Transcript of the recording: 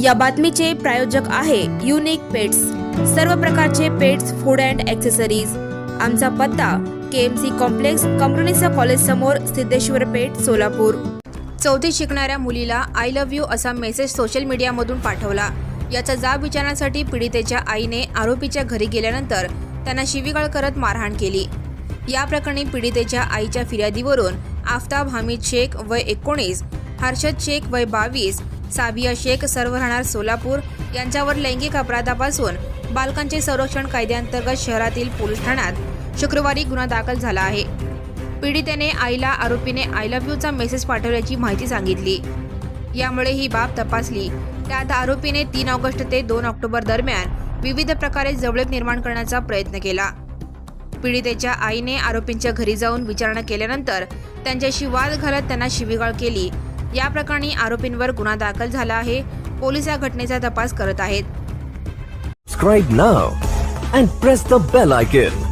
या बातमीचे प्रायोजक आहे युनिक पेट्स सर्व प्रकारचे पेट्स फूड अँड ॲक्सेसरीज आमचा पत्ता के एम सी कॉम्प्लेक्स कंपनीचा कॉलेज समोर सिद्धेश्वर पेठ सोलापूर. चौथी शिकणाऱ्या मुलीला आय लव्ह यू असा मेसेज सोशल मीडियामधून पाठवला. याचा जाब विचारण्यासाठी पीडितेच्या आईने आरोपीच्या घरी गेल्यानंतर त्यांना शिवीगाळ करत मारहाण केली. या प्रकरणी पीडितेच्या आईच्या फिर्यादीवरून आफताब हमीद शेख वय एकोणीस हर्षद शेख वय बावीस साबिया शेख सर्व राहणार सोलापूर. यांच्यावर लैंगिक अपराधापासून बालकांचे संरक्षण कायद्याअंतर्गत शहरातील पोलीस ठाण्यात शुक्रवारी गुन्हा दाखल झाला आहे. पीडितेने आईला आरोपीने आय लव्ह यूचा मेसेज पाठवल्याची माहिती सांगितली. यामुळे ही बाब तपासली. त्यात आरोपीने तीन ऑगस्ट ते दोन ऑक्टोबर दरम्यान विविध प्रकारे जवळीक निर्माण करण्याचा प्रयत्न केला. पीडितेच्या आईने आरोपींच्या घरी जाऊन विचारणा केल्यानंतर त्यांच्याशी वाद घालत त्यांना शिवीगाळ केली. या प्रकरणी आरोपींवर गुन्हा दाखल झाला आहे. पोलीस या घटनेचा तपास करत आहेत. स्क्राई प्रस्ताव लागेल